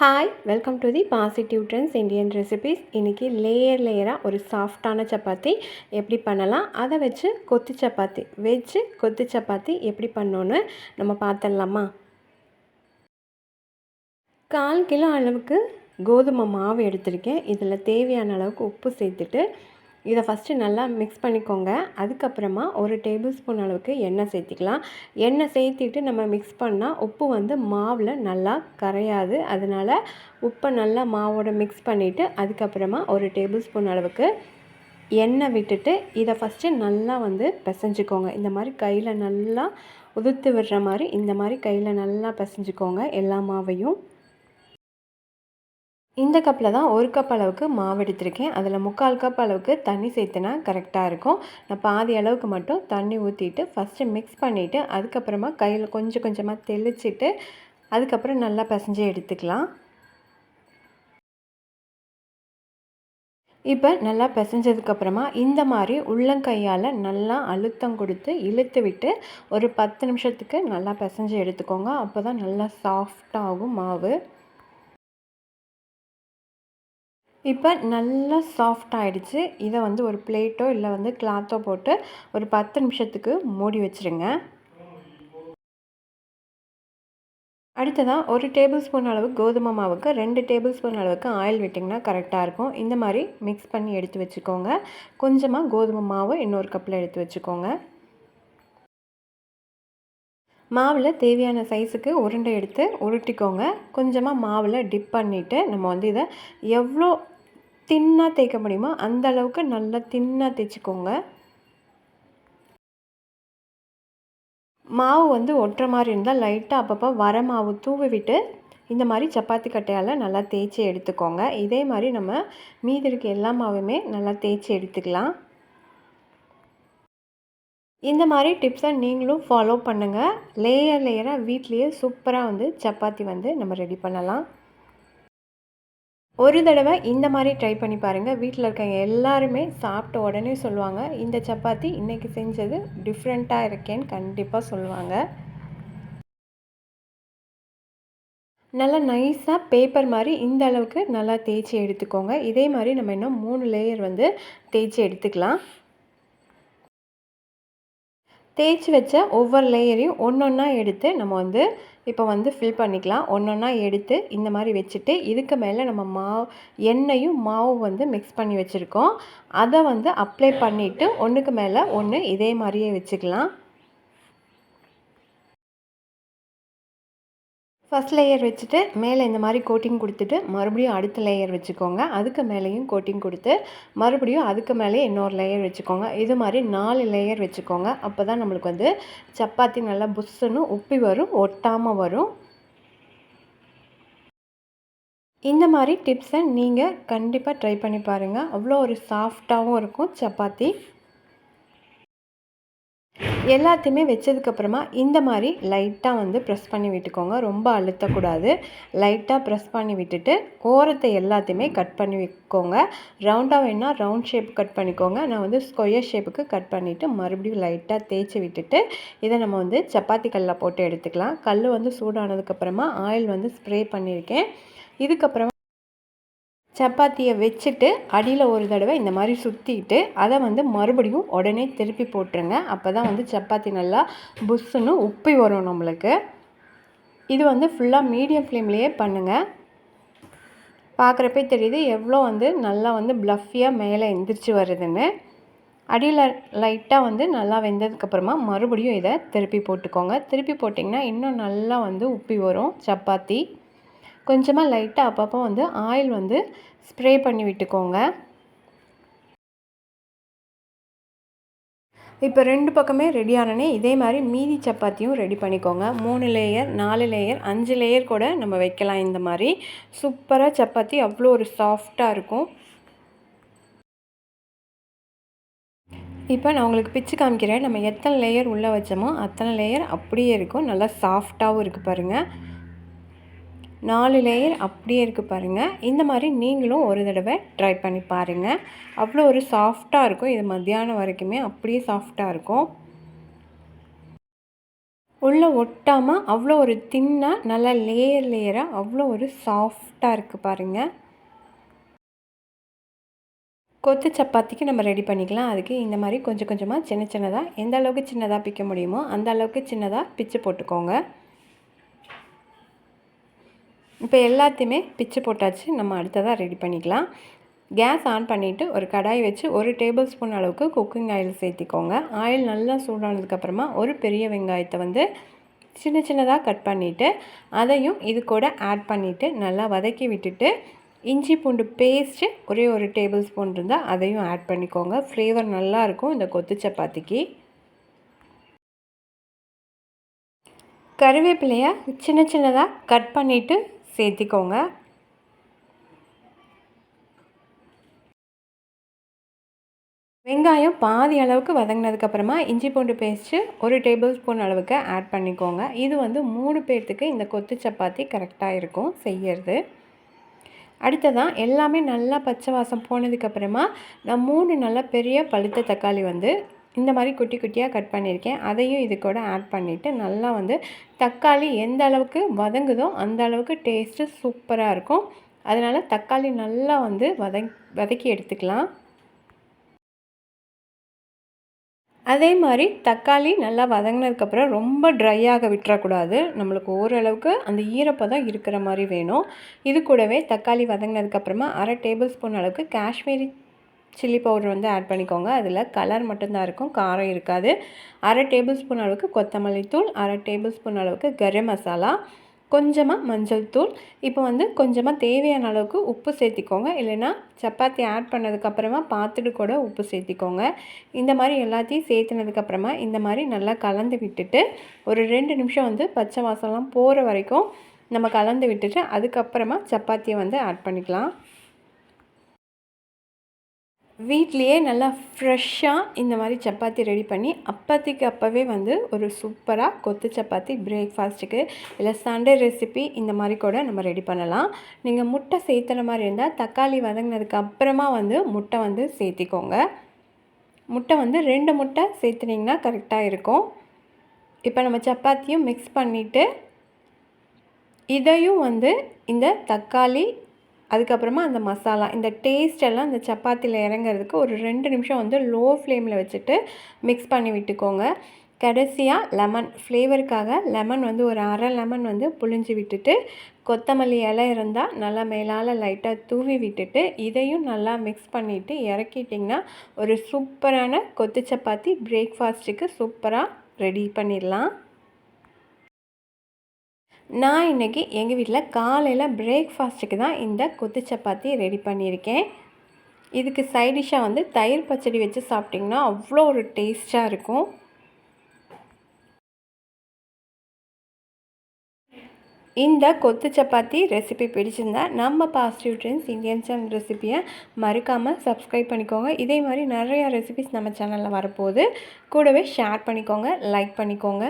Hi welcome to the positive trends Indian recipes இன்றைக்கி layer லேயராக ஒரு சாஃப்டான சப்பாத்தி எப்படி பண்ணலாம்? அதை வச்சு கொத்து சப்பாத்தி. வெஜ்ஜு கொத்து சப்பாத்தி எப்படி பண்ணோன்னு நம்ம பார்த்துடலாமா? கால் கிலோ அளவுக்கு கோதுமை மாவு எடுத்திருக்கேன். இதில் தேவையான அளவுக்கு உப்பு சேர்த்துட்டு இதை ஃபஸ்ட்டு நல்லா மிக்ஸ் பண்ணிக்கோங்க. அதுக்கப்புறமா ஒரு டேபிள் ஸ்பூன் அளவுக்கு எண்ணெய் சேர்த்திக்கலாம். எண்ணெய் சேர்த்திட்டு நம்ம மிக்ஸ் பண்ணால் உப்பு வந்து மாவில் நல்லா கரையாது. அதனால் உப்பை நல்லா மாவோட மிக்ஸ் பண்ணிவிட்டு அதுக்கப்புறமா ஒரு டேபிள் ஸ்பூன் அளவுக்கு எண்ணெய் விட்டுட்டு இதை ஃபஸ்ட்டு நல்லா வந்து பிசைஞ்சிக்கோங்க. இந்த மாதிரி கையில் நல்லா உதுத்து விடுற மாதிரி இந்த மாதிரி கையில் நல்லா பிசைஞ்சிக்கோங்க எல்லா மாவையும். இந்த கப்பில் தான் ஒரு கப் அளவுக்கு மாவு எடுத்திருக்கேன். அதில் முக்கால் கப் அளவுக்கு தண்ணி சேர்த்துனா கரெக்டாக இருக்கும். நான் பாதி அளவுக்கு மட்டும் தண்ணி ஊற்றிட்டு ஃபஸ்ட்டு மிக்ஸ் பண்ணிவிட்டு அதுக்கப்புறமா கையில் கொஞ்சம் கொஞ்சமாக தெளிச்சிட்டு அதுக்கப்புறம் நல்லா பிசைஞ்சு எடுத்துக்கலாம். இப்போ நல்லா பிசைஞ்சதுக்கப்புறமா இந்த மாதிரி உள்ளங்கையால் நல்லா அழுத்தம் கொடுத்து இழுத்து விட்டு ஒரு பத்து நிமிஷத்துக்கு நல்லா பிசைஞ்சு எடுத்துக்கோங்க. அப்போ தான் நல்லா சாஃப்டாகும் மாவு. இப்போ நல்லா சாஃப்ட் ஆகிடுச்சு இதை வந்து ஒரு பிளேட்டோ இல்லை வந்து கிளாத்தோ போட்டு ஒரு பத்து நிமிஷத்துக்கு மூடி வச்சுருங்க. அடுத்ததாக ஒரு டேபிள் ஸ்பூன் அளவு கோதுமை மாவுக்கு ரெண்டு டேபிள் ஸ்பூன் அளவுக்கு ஆயில் விட்டிங்கன்னா கரெக்டாக இருக்கும். இந்த மாதிரி மிக்ஸ் பண்ணி எடுத்து வச்சுக்கோங்க. கொஞ்சமாக கோதுமை மாவு இன்னொரு கப்பில் எடுத்து வச்சுக்கோங்க. மாவில் தேவையான சைஸுக்கு உருண்டை எடுத்து உருட்டிக்கோங்க. கொஞ்சமாக மாவில் டிப் பண்ணிவிட்டு நம்ம வந்து இதை எவ்வளோ தின்னாக தேய்க்க முடியுமோ? அந்த அளவுக்கு நல்லா தின்னாக தேய்ச்சிக்கோங்க. மாவு வந்து ஒட்டுற மாதிரி இருந்தால் லைட்டாக அப்பப்போ வர மாவு தூவி விட்டு இந்த மாதிரி சப்பாத்தி கட்டையால் நல்லா தேய்ச்சி எடுத்துக்கோங்க. இதே மாதிரி நம்ம மீதி இருக்க எல்லா மாவுமே நல்லா தேய்ச்சி எடுத்துக்கலாம். இந்த மாதிரி டிப்ஸை நீங்களும் ஃபாலோ பண்ணுங்கள் லேயர் லேயராக வீட்லேயே சூப்பராக வந்து சப்பாத்தி வந்து நம்ம ரெடி பண்ணலாம். ஒரு தடவை இந்த மாதிரி ட்ரை பண்ணி பாருங்கள் வீட்டில் இருக்கவங்க எல்லாருமே சாப்பிட்ட உடனே சொல்லுவாங்க இந்த சப்பாத்தி இன்றைக்கி செஞ்சது டிஃப்ரெண்ட்டாக இருக்கேன்னு கண்டிப்பாக சொல்லுவாங்க. நல்லா நைஸாக பேப்பர் மாதிரி இந்த அளவுக்கு நல்லா தேய்ச்சி எடுத்துக்கோங்க. இதே மாதிரி நம்ம இன்னும் மூணு லேயர் வந்து தேய்ச்சி எடுத்துக்கலாம். தேய்ச்சி வச்ச ஒவ்வொரு லேயரையும் ஒன்று ஒன்றா எடுத்து நம்ம வந்து இப்போ வந்து ஃபில் பண்ணிக்கலாம். ஒன்று ஒன்றா எடுத்து இந்த மாதிரி வச்சுட்டு இதுக்கு மேலே நம்ம மாவு எண்ணெயும் மாவும் வந்து மிக்ஸ் பண்ணி வச்சுருக்கோம். அதை வந்து அப்ளை பண்ணிவிட்டு ஒன்றுக்கு மேலே ஒன்று இதே மாதிரியே வச்சுக்கலாம். ஃபஸ்ட் லேயர் வச்சுட்டு மேலே இந்த மாதிரி கோட்டிங் கொடுத்துட்டு மறுபடியும் அடுத்த லேயர் வச்சுக்கோங்க. அதுக்கு மேலேயும் கோட்டிங் கொடுத்து மறுபடியும் அதுக்கு மேலே இன்னொரு லேயர் வச்சுக்கோங்க. இது மாதிரி நாலு லேயர் வச்சுக்கோங்க. அப்போ தான் நம்மளுக்கு வந்து சப்பாத்தி நல்லா புஷ்ஷுன்னு உப்பி வரும் ஒட்டாமல் வரும். இந்த மாதிரி டிப்ஸை நீங்கள் கண்டிப்பாக ட்ரை பண்ணி பாருங்கள் அவ்வளோ ஒரு சாஃப்டாகவும் இருக்கும் சப்பாத்தி. எல்லாத்தையுமே வச்சதுக்கப்புறமா இந்த மாதிரி லைட்டாக வந்து ப்ரெஸ் பண்ணி விட்டுக்கோங்க. ரொம்ப அழுத்தக்கூடாது. லைட்டாக ப்ரெஸ் பண்ணி விட்டுட்டு ஓரத்தை எல்லாத்தையுமே கட் பண்ணி வைக்கோங்க ரவுண்டாக வேணால் ரவுண்ட் ஷேப் கட் பண்ணிக்கோங்க. நான் வந்து ஸ்கொயர் ஷேப்புக்கு கட் பண்ணிவிட்டு மறுபடியும் லைட்டாக தேய்ச்சி விட்டுட்டு இதை நம்ம வந்து சப்பாத்தி கல்லில் போட்டு எடுத்துக்கலாம். கல் வந்து சூடானதுக்கப்புறமா ஆயில் வந்து ஸ்ப்ரே பண்ணியிருக்கேன். இதுக்கப்புறமா சப்பாத்தியை வச்சுட்டு அடியில் ஒரு தடவை இந்த மாதிரி சுற்றிட்டு அதை வந்து மறுபடியும் உடனே திருப்பி போட்டுருங்க. அப்போ தான் வந்து சப்பாத்தி நல்லா புஷ்ஷுன்னு உப்பி வரும் நம்மளுக்கு. இது வந்து ஃபுல்லாக மீடியம் ஃப்ளேம்லேயே பண்ணுங்கள் பார்க்குறப்பே தெரியுது எவ்வளோ வந்து நல்லா வந்து ப்ளஃபியாக மேலே எந்திரிச்சு வருதுன்னு. அடியில் லைட்டாக வந்து நல்லா வெந்ததுக்கப்புறமா மறுபடியும் இதை திருப்பி போட்டுக்கோங்க. திருப்பி போட்டிங்கன்னா இன்னும் நல்லா வந்து உப்பி வரும் சப்பாத்தி. கொஞ்சமாக லைட்டாக அப்பப்போ வந்து ஆயில் வந்து ஸ்ப்ரே பண்ணி விட்டுக்கோங்க. இப்போ ரெண்டு பக்கமே ரெடி ஆனனே இதே மாதிரி மீதி சப்பாத்தியும் ரெடி பண்ணிக்கோங்க. மூணு லேயர் நாலு லேயர் அஞ்சு லேயர் கூட நம்ம வைக்கலாம் இந்த மாதிரி. சூப்பராக சப்பாத்தி அவ்வளோ ஒரு சாஃப்டாக இருக்கும். இப்போ நான் உங்களுக்கு பிச்சு காமிக்கிறேன். நம்ம எத்தனை லேயர் உள்ளே வச்சோமோ அத்தனை லேயர் அப்படியே இருக்கும். நல்லா சாஃப்டாகவும் இருக்குது பாருங்கள் நாலு லேயர் அப்படியே இருக்குது பாருங்கள் இந்த மாதிரி நீங்களும் ஒரு தடவை ட்ரை பண்ணி பாருங்கள் அவ்வளோ ஒரு சாஃப்டாக இருக்கும். இது மத்தியானம் வரைக்குமே அப்படியே சாஃப்டாக இருக்கும். உள்ளே ஒட்டாமல் அவ்வளோ ஒரு தின்னாக நல்லா லேயர் லேயராக அவ்வளோ ஒரு சாஃப்டாக இருக்குது பாருங்கள் கொத்து சப்பாத்திக்கு நம்ம ரெடி பண்ணிக்கலாம். அதுக்கு இந்த மாதிரி கொஞ்சம் கொஞ்சமாக சின்ன சின்னதாக எந்த அளவுக்கு சின்னதாக பிக்க முடியுமோ அந்த அளவுக்கு சின்னதாக பிச்சு போட்டுக்கோங்க. இப்போ எல்லாத்தையுமே பிச்சு போட்டாச்சு. நம்ம அடுத்ததாக ரெடி பண்ணிக்கலாம். கேஸ் ஆன் பண்ணிவிட்டு ஒரு கடாய் வச்சு ஒரு டேபிள் ஸ்பூன் அளவுக்கு குக்கிங் ஆயில் சேர்த்திக்கோங்க. ஆயில் நல்லா சூடானதுக்கப்புறமா ஒரு பெரிய வெங்காயத்தை வந்து சின்ன சின்னதாக கட் பண்ணிவிட்டு அதையும் இது கூட ஆட் பண்ணிவிட்டு நல்லா வதக்கி விட்டுட்டு இஞ்சி பூண்டு பேஸ்ட்டு ஒரே ஒரு டேபிள் ஸ்பூன் இருந்தால் அதையும் ஆட் பண்ணிக்கோங்க. ஃப்ளேவர் நல்லாயிருக்கும் இந்த கொத்து சப்பாத்திக்கு. கருவேப்பிலையை சின்ன சின்னதாக கட் பண்ணிவிட்டு சேர்த்திக்கோங்க. வெங்காயம் பாதி அளவுக்கு வதங்கினதுக்கப்புறமா இஞ்சி பூண்டு பேஸ்ட்டு ஒரு டேபிள் ஸ்பூன் அளவுக்கு ஆட் பண்ணிக்கோங்க. இது வந்து மூணு பேர்த்துக்கு இந்த கொத்து சப்பாத்தி கரெக்டாக இருக்கும் செய்யறது. அடுத்ததான் எல்லாமே நல்லா பச்சை வாசம் போனதுக்கப்புறமா நான் மூணு நல்லா பெரிய பழுத்த தக்காளி வந்து இந்த மாதிரி குட்டி குட்டியாக கட் பண்ணியிருக்கேன். அதையும் இது கூட ஆட் பண்ணிவிட்டு நல்லா வந்து தக்காளி எந்த அளவுக்கு வதங்குதோ அந்த அளவுக்கு டேஸ்ட்டு சூப்பராக இருக்கும். அதனால் தக்காளி நல்லா வந்து வதங் வதக்கி எடுத்துக்கலாம். அதே மாதிரி தக்காளி நல்லா வதங்கினதுக்கப்புறம் ரொம்ப ட்ரையாக விட்டுறக்கூடாது. நம்மளுக்கு ஓரளவுக்கு அந்த ஈரப்பதம் இருக்கிற மாதிரி வேணும். இது கூடவே தக்காளி வதங்கினதுக்கப்புறமா அரை டேபிள் ஸ்பூன் அளவுக்கு காஷ்மீரி சில்லி பவுடர் வந்து ஆட் பண்ணிக்கோங்க. அதில் கலர் மட்டும்தான் இருக்கும் காரம் இருக்காது. அரை டேபிள் ஸ்பூன் அளவுக்கு கொத்தமல்லி தூள் அரை டேபிள் ஸ்பூன் அளவுக்கு கரம் மசாலா கொஞ்சமாக மஞ்சள் தூள். இப்போ வந்து கொஞ்சமாக தேவையான அளவுக்கு உப்பு சேர்த்திக்கோங்க. இல்லைன்னா சப்பாத்தி ஆட் பண்ணதுக்கப்புறமா பார்த்துட்டு கூட உப்பு சேர்த்திக்கோங்க. இந்த மாதிரி எல்லாத்தையும் சேர்த்துனதுக்கப்புறமா இந்த மாதிரி நல்லா கலந்து விட்டுட்டு ஒரு ரெண்டு நிமிஷம் வந்து பச்சை வாசம்லாம் போகிற வரைக்கும் நம்ம கலந்து விட்டுட்டு அதுக்கப்புறமா சப்பாத்தியை வந்து ஆட் பண்ணிக்கலாம். வீட்லேயே நல்லா ஃப்ரெஷ்ஷாக இந்த மாதிரி சப்பாத்தி ரெடி பண்ணி அப்போதைக்கு அப்போவே வந்து ஒரு சூப்பராக கொத்து சப்பாத்தி பிரேக்ஃபாஸ்ட்டுக்கு இல்லை சண்டே ரெசிபி இந்த மாதிரி கூட நம்ம ரெடி பண்ணலாம். நீங்கள் முட்டை சேர்த்துற மாதிரி இருந்தால் தக்காளி வதங்கினதுக்கு அப்புறமா வந்து முட்டை வந்து சேர்த்திக்கோங்க. முட்டை வந்து ரெண்டு முட்டை சேர்த்துனிங்கன்னா கரெக்டாக இருக்கும். இப்போ நம்ம சப்பாத்தியும் மிக்ஸ் பண்ணிவிட்டு இதையும் வந்து இந்த தக்காளி அதுக்கப்புறமா அந்த மசாலா இந்த டேஸ்ட் எல்லாம் இந்த சப்பாத்தியில் இறங்குறதுக்கு ஒரு ரெண்டு நிமிஷம் வந்து லோ ஃப்ளேமில் வச்சுட்டு மிக்ஸ் பண்ணி விட்டுக்கோங்க. கடைசியாக லெமன் ஃப்ளேவருக்காக லெமன் வந்து ஒரு அரை லெமன் வந்து புழிஞ்சு விட்டுட்டு கொத்தமல்லி இலை இருந்தால் நல்லா மேலால் லைட்டாக தூவி விட்டுட்டு இதையும் நல்லா மிக்ஸ் பண்ணிவிட்டு இறக்கிட்டிங்கன்னா ஒரு சூப்பரான கொத்து சப்பாத்தி பிரேக்ஃபாஸ்ட்டுக்கு சூப்பராக ரெடி பண்ணிடலாம். நான் இன்றைக்கி எங்கள் வீட்டில் காலையில் பிரேக்ஃபாஸ்ட்டுக்கு தான் இந்த கொத்து சப்பாத்தி ரெடி பண்ணியிருக்கேன். இதுக்கு சைடிஷாக வந்து தயிர் பச்சடி வச்சு சாப்பிட்டிங்கன்னா அவ்வளோ ஒரு டேஸ்ட்டாக இருக்கும். இந்த கொத்து சப்பாத்தி ரெசிபி பிடிச்சிருந்தா நம்ம பாசிட்டிவ் ட்ரெண்ட்ஸ் இந்தியன் சேனல் ரெசிப்பியை மறக்காமல் சப்ஸ்கிரைப் பண்ணிக்கோங்க. இதே மாதிரி நிறையா ரெசிபிஸ் நம்ம சேனலில் வரப்போகுது. கூடவே ஷேர் பண்ணிக்கோங்க லைக் பண்ணிக்கோங்க.